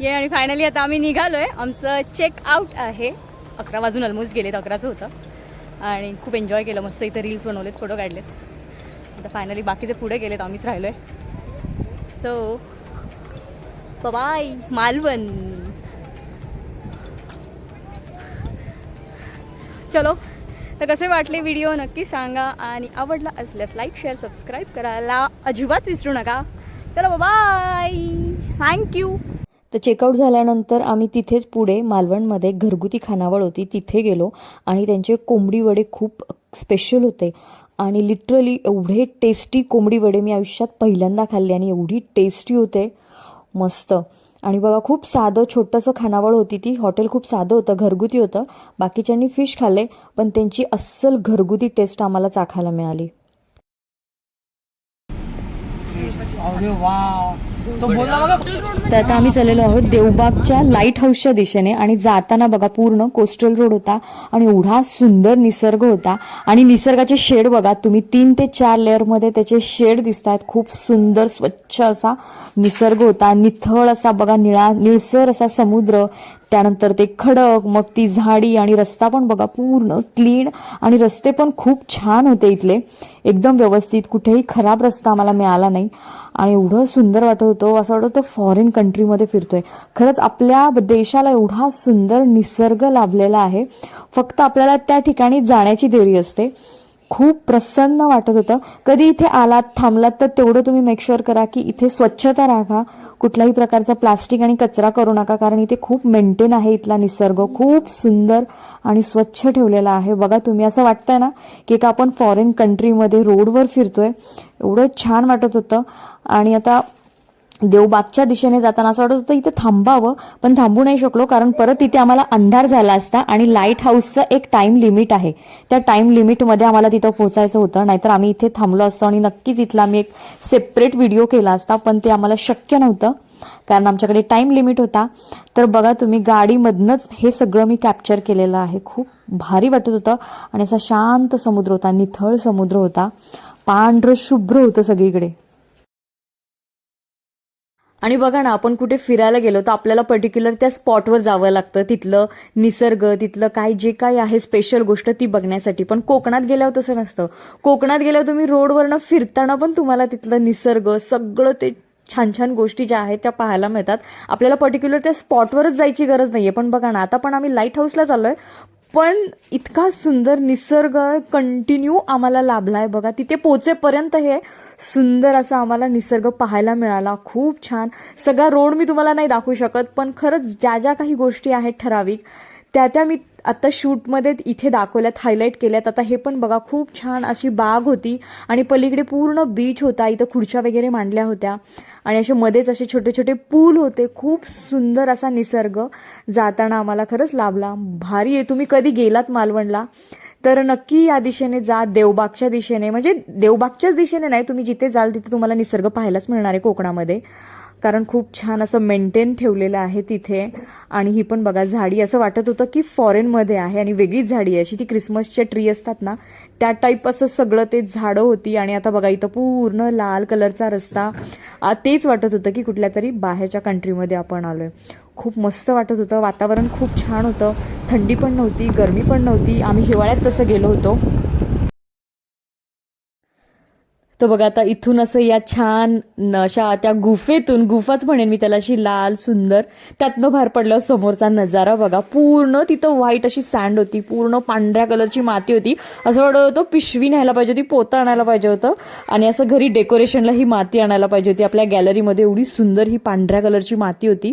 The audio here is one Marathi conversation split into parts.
ये आणि फायनली आता आम्ही निघालो आहे आमचं चेकआउट आहे. अकरा वाजून ऑलमोस्ट गेलेत अकराचं होतं. आणि खूप एन्जॉय केलं. मस्त इथं रील्स बनवलेत फोटो काढलेत. आता फायनली बाकीचे पुढे गेलेत आम्हीच राहिलोय. So bye Malvan. चलो तर कसे वाटले व्हिडिओ नक्की सांगा. आणि आवडला असल्यास लाईक शेअर सबस्क्राईब करायला अजिबात विसरू नका. चला बाय थँक्यू तर चेकआउट झाल्यानंतर आम्ही तिथेच पुढे मालवणमध्ये घरगुती खानावळ होती. तिथे गेलो आणि त्यांचे कोंबडी वडे खूप स्पेशल होते. आणि लिटरली एवढे टेस्टी कोंबडी वडे मी आयुष्यात पहिल्यांदा खाल्ले आणि एवढी टेस्टी होते. मस्त. आणि बघा खूप साधं छोटंसं खानावळ होती ती. हॉटेल खूप साधं होतं घरगुती होतं. बाकीच्यांनी फिश खाल्ले पण त्यांची अस्सल घरगुती टेस्ट आम्हाला चाखायला मिळाली. तर आता आम्ही चाललेलो आहोत देवबागच्या लाइट हाऊसच्या दिशेने आणि जाताना बघा पूर्ण कोस्टल रोड होता आणि एवढा सुंदर निसर्ग होता. आणि निसर्गाचे शेड बघा तुम्ही तीन ते चार लेअरमध्ये त्याचे शेड दिसत आहेत खूप सुंदर स्वच्छ असा निसर्ग होता. निथळ असा बघा निळा निळसर असा समुद्र. त्यानंतर ते खडक मग ती झाडी आणि रस्ता पण बघा पूर्ण क्लीन आणि रस्ते पण खूप छान होते इथले. एकदम व्यवस्थित कुठेही खराब रस्ता आम्हाला मिळाला नाही. आणि एवढं सुंदर वाटत होतं असं वाटतं फॉरेन कंट्रीमध्ये फिरतोय. खरंच आपल्या देशाला एवढा सुंदर निसर्ग लाभलेला आहे. फक्त आपल्याला त्या ठिकाणी जाण्याची देरी असते. खूप प्रसन्न वाटत होतं. कधी इथे आलात थांबलात तर तेवढं तुम्ही मेकश्युअर करा की इथे स्वच्छता राखा. कुठल्याही प्रकारचा प्लास्टिक आणि कचरा करू नका कारण इथे खूप मेंटेन आहे इथला निसर्ग. खूप सुंदर आणि स्वच्छ ठेवलेला आहे. बघा तुम्ही असं वाटतंय ना की का आपण फॉरेन कंट्रीमध्ये रोडवर फिरतोय. एवढं छान वाटत होतं. आणि आता देवबागच्या दिशेने जाताना असं वाटत होतं इथे थांबावं. पण थांबू नाही शकलो कारण परत इथे आम्हाला अंधार झाला असता आणि लाइट हाऊसचं एक टाइम लिमिट आहे. त्या टाइम लिमिटमध्ये आम्हाला तिथं पोहोचायचं होतं नाहीतर आम्ही इथे थांबलो असतो आणि नक्कीच इथला आम्ही एक सेपरेट व्हिडिओ केला असता पण ते आम्हाला शक्य नव्हतं कारण आमच्याकडे टाइम लिमिट होता. तर बघा तुम्ही गाडीमधनंच हे सगळं मी कॅप्चर केलेलं आहे. खूप भारी वाटत होतं आणि असा शांत समुद्र होता निथळ समुद्र होता. पांढरं शुभ्र होतं सगळीकडे. आणि बघा ना आपण कुठे फिरायला गेलो तर आपल्याला पर्टिक्युलर त्या स्पॉटवर जावं लागतं. तिथलं निसर्ग तिथलं काय जे काय आहे स्पेशल गोष्ट ती बघण्यासाठी. पण कोकणात गेल्यावर तसं नसतं. कोकणात गेल्यावर तुम्ही रोडवरनं फिरताना पण तुम्हाला तिथलं निसर्ग सगळं ते छान छान गोष्टी ज्या आहेत त्या पाहायला मिळतात. आपल्याला पर्टिक्युलर त्या स्पॉटवरच जायची गरज नाही आहे पण बघा ना आता पण आम्ही लाइट हाऊसला चाललोय. पण इतका सुंदर निसर्ग कंटिन्यू आम्हाला लाभला आहे बघा तिथे पोचेपर्यंत हे सुंदर असा आम्हाला निसर्ग पाहायला मिळाला. खूप छान. सगळा रोड मी तुम्हाला नाही दाखवू शकत पण खरंच ज्या ज्या काही गोष्टी आहेत ठराविक त्या त्या मी आता शूटमध्ये इथे दाखवल्यात हायलाईट केल्यात. आता हे पण बघा खूप छान अशी बाग होती आणि पलीकडे पूर्ण बीच होता. इथं खुर्च्या वगैरे मांडल्या होत्या आणि असे मध्येच असे छोटे छोटे पूल होते. खूप सुंदर असा निसर्ग जाताना आम्हाला खरंच लाभला. भारी आहे. तुम्ही कधी गेलात मालवणला? तर नक्की या दिशेने जा देवबागच्या दिशेने. म्हणजे देवबागच्याच दिशेने नाही तुम्ही जिथे जाल तिथे तुम्हाला निसर्ग पाहायलाच मिळणार आहे कोकणामध्ये. कारण खूप छान असं मेंटेन ठेवलेलं आहे तिथे. आणि ही पण बघा झाडी असं वाटत होतं की फॉरेनमध्ये आहे आणि वेगळीच झाडी आहे. अशी ती क्रिसमसच्या ट्री असतात ना त्या टाईप असं सगळं ते झाडं होती. आणि आता बघा इथं पूर्ण लाल कलरचा रस्ता. तेच वाटत होतं की कुठल्या तरी बाहेरच्या कंट्रीमध्ये आपण आलोय. खूप मस्त वाटत होतं. वातावरण खूप छान होतं. थंडी पण नव्हती गरमी पण नव्हती. आम्ही हिवाळ्यात तसं गेलो होतो. तर बघा आता इथून असं या छान अशा त्या गुफेतून गुफाच म्हणेन मी त्याला अशी लाल सुंदर त्यातनं बाहेर पडलं समोरचा नजारा बघा. पूर्ण तिथं व्हाईट अशी सँड होती. पूर्ण पांढऱ्या कलरची माती होती. असं वाटत होतं पिशवी न्यायला पाहिजे होती पोतं आणायला पाहिजे होतं. आणि असं घरी डेकोरेशनला ही माती आणायला पाहिजे होती. आपल्या गॅलरीमध्ये एवढी सुंदर ही पांढऱ्या कलरची माती होती.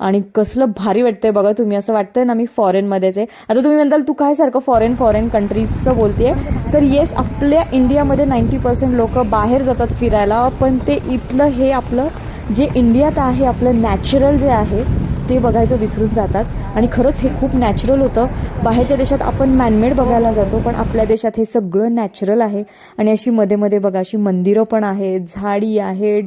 आणि कसलं भारी वाटतंय बघा तुम्ही असं वाटतंय ना मी फॉरेनमध्येच आहे. आता तुम्ही म्हणताल तू काय सारखं फॉरेन फॉरेन कंट्रीजचं बोलतेय? तर येस आपल्या इंडियामध्ये नाईन्टी पर्सेंट लोक बाहेर जातात फिरायला पण ते इथलं हे आपलं जे इंडियात आहे आपलं नॅचरल जे आहे ते बघायचं विसरून जातात. आणि खरंच हे खूप नॅचरल होतं. बाहेरच्या देशात आपण मॅनमेड बघायला जातो पण आपल्या देशात हे सगळं नॅचरल आहे. आणि अशी मध्ये मध्ये बघा अशी मंदिरं पण आहेत झाडी आहे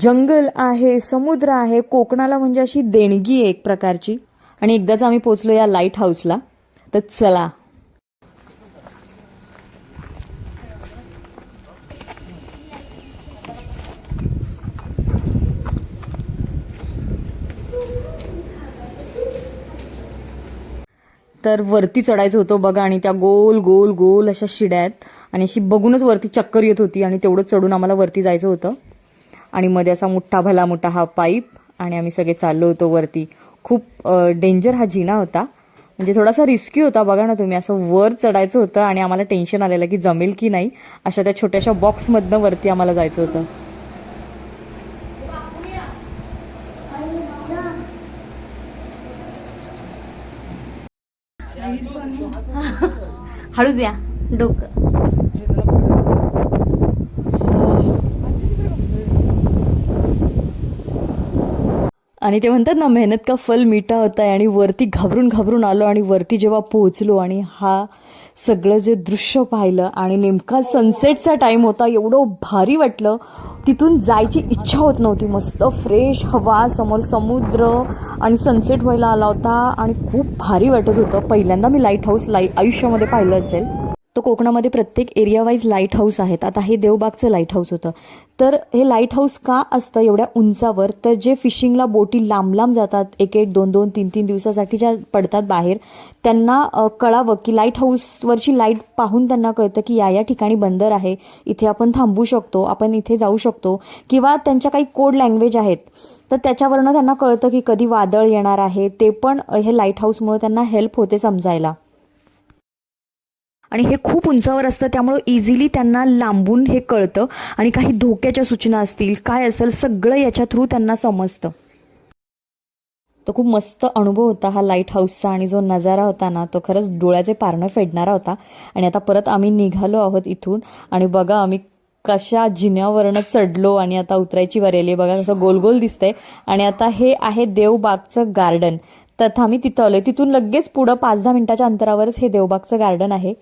जंगल आहे समुद्र आहे कोकणाला म्हणजे अशी देणगी आहे एक प्रकारची. आणि एकदाच आम्ही पोचलो या लाइट हाऊसला तर चला. तर वरती चढायचं होतं बघा आणि त्या गोल गोल गोल अशा शिड्या आहेत. आणि अशी बघूनच वरती चक्कर येत होती आणि तेवढं चढून आम्हाला वरती जायचं होतं. आणि मध्ये असा मोठा भला मोठा हा पाईप आणि आम्ही सगळे चाललो होतो वरती. खूप डेंजर हा जिना होता. म्हणजे थोडासा रिस्की होता बघा ना तुम्ही. असं वर चढायचं होतं आणि आम्हाला टेन्शन आलेलं की जमेल की नाही अशा त्या छोट्याशा बॉक्समधनं वरती आम्हाला जायचं होतं. हळूच या. डोकं. आणि ते म्हणतात ना मेहनत का फल मिठा होता आहे आणि वरती घाबरून घाबरून आलो आणि वरती जेव्हा पोहोचलो आणि हा सगळं जे दृश्य पाहिलं आणि नेमका सनसेटचा टाईम होता एवढं भारी वाटलं. तिथून जायची इच्छा होत नव्हती. मस्त फ्रेश हवा समोर समुद्र आणि सनसेट व्हायला आला होता आणि खूप भारी वाटत होतं. पहिल्यांदा मी लाइट हाऊस लाई आयुष्यामध्ये पाहिलं असेल. तर कोकणामध्ये प्रत्येक एरियावाईज लाइट हाऊस आहेत. आता हे देवबागचं लाइट हाऊस होतं. तर हे लाइट हाऊस का असतं एवढ्या उंचावर? तर जे फिशिंगला बोटी लांब लांब जातात एक एक दोन दोन तीन तीन दिवसासाठी ज्या पडतात बाहेर त्यांना कळावं की लाइट हाऊसवरची लाइट पाहून त्यांना कळतं की या या ठिकाणी बंदर आहे. इथे आपण थांबू शकतो आपण इथे जाऊ शकतो. किंवा त्यांच्या काही कोड लँग्वेज आहेत. तर त्याच्यावरनं त्यांना कळतं की कधी वादळ येणार आहे. ते पण हे लाइट हाऊसमुळे त्यांना हेल्प होते समजायला. आणि हे खूप उंचावर असतं त्यामुळं इझिली त्यांना लांबून हे कळतं. आणि काही धोक्याच्या सूचना असतील काय असेल सगळं याच्या थ्रू त्यांना समजतं. तो खूप मस्त अनुभव होता हा लाइट हाऊसचा आणि जो नजारा होता ना तो खरंच डोळ्याचे पारणं फेडणारा होता. आणि आता परत आम्ही निघालो आहोत इथून आणि बघा आम्ही कशा जिन्यावरनं चढलो आणि आता उतरायची वारी आली बघा कसं गोल गोल दिसतंय. आणि आता हे आहे देवबागचं गार्डन तर आम्ही तिथं आलोय. तिथून लगेच पुढं पाच दहा मिनिटाच्या अंतरावरच हे देवबागचं गार्डन आहे.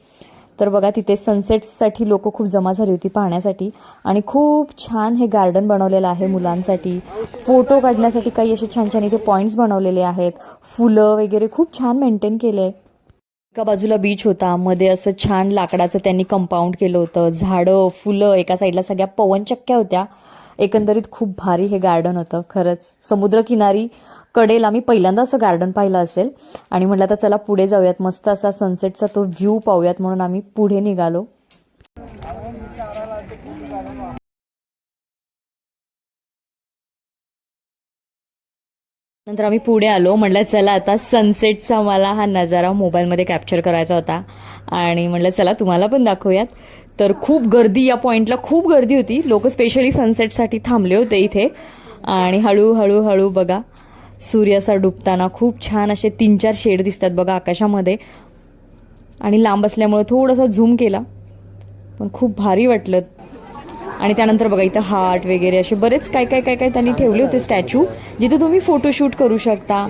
तर बघा तिथे सनसेट्ससाठी लोक खूप जमा झाली होती पाहण्यासाठी. आणि खूप छान हे गार्डन बनवलेलं आहे मुलांसाठी. फोटो काढण्यासाठी काही असे छान छान इथे पॉईंट्स बनवलेले आहेत. फुलं वगैरे खूप छान मेंटेन केले एका बाजूला बीच होता. मध्ये असं छान लाकडाचं त्यांनी कंपाऊंड केलं होतं. झाडं फुलं एका साईडला सगळ्या पवनचक्क्या होत्या. एकंदरीत खूप भारी हे गार्डन होतं खरंच. समुद्रकिनारी कडेला मी पहिल्यांदा असं गार्डन पाहिलं असेल. आणि म्हटलं आता चला पुढे जाऊयात. मस्त असा सनसेटचा तो व्ह्यू पाहूयात म्हणून आम्ही पुढे निघालो. नंतर आम्ही पुढे आलो. म्हटलं चला आता सनसेटचा मला हा नजारा मोबाईलमध्ये कॅप्चर करायचा होता. आणि म्हटलं चला तुम्हाला पण दाखवूयात. तर खूप गर्दी या पॉईंटला खूप गर्दी होती. लोक स्पेशली सनसेटसाठी थांबले होते इथे. आणि हळूहळू हळू बघा. सूर्य असा डुबताना खूप छान असे तीन चार शेड दिसतात बघा आकाशामध्ये. आणि लांब असल्यामुळे थोडासा झूम केला पण खूप भारी वाटलं. आणि त्यानंतर बघा इथं हार्ट वगैरे असे बरेच काय काय काय काय त्यांनी ठेवले होते स्टॅच्यू जिथे तुम्ही फोटोशूट करू शकता.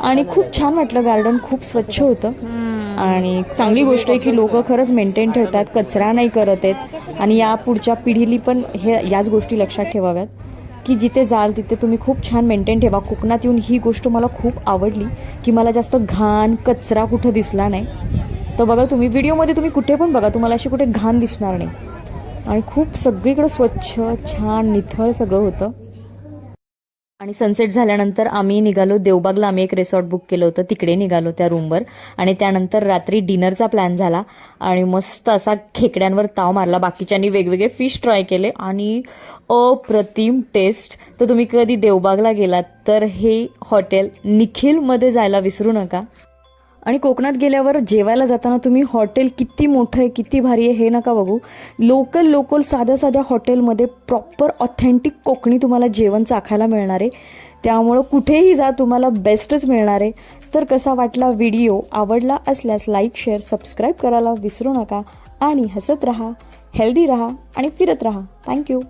आणि खूप छान वाटलं गार्डन खूप स्वच्छ होतं. आणि चांगली गोष्ट आहे की लोक खरंच मेंटेन ठेवतात कचरा नाही करत आहेत. आणि या पुढच्या पिढीली पण हे याच गोष्टी लक्षात ठेवाव्यात. की जिथे जाल तिथे तुम्ही खूप छान मेंटेन ठेवा. कोकणात येऊन ही गोष्ट मला खूप आवडली की मला जास्त घाण कचरा कुठं दिसला नाही. तर बघा तुम्ही व्हिडिओमध्ये तुम्ही कुठे पण बघा तुम्हाला अशी कुठे घाण दिसणार नाही. आणि खूप सगळीकडं स्वच्छ छान निथळ सगळं होतं. आणि सनसेट झाल्यानंतर आम्ही निघालो देवबागला आम्ही एक रिसॉर्ट बुक केलं होतं तिकडे निघालो त्या रूमवर आणि त्यानंतर रात्री डिनरचा प्लॅन झाला आणि मस्त असा खेकड्यांवर ताव मारला बाकीच्यांनी वेगवेगळे फिश ट्राय केले आणि अप्रतिम टेस्ट तर तुम्ही कधी देवबागला गेलात तर हे हॉटेल निखिलमध्ये जायला विसरू नका. आणि कोकणात गेल्यावर जेवायला जाताना तुम्ही हॉटेल किती मोठं आहे किती भारी आहे हे नका बघू. लोकल लोकल साध्या साध्या हॉटेलमध्ये प्रॉपर ऑथेंटिक कोकणी तुम्हाला जेवण चाखायला मिळणार आहे. त्यामुळं कुठेही जा तुम्हाला बेस्टच मिळणार आहे. तर कसा वाटला व्हिडिओ आवडला असल्यास लाईक शेअर सबस्क्राईब करायला विसरू नका. आणि हसत राहा हेल्दी राहा आणि फिरत राहा. थँक्यू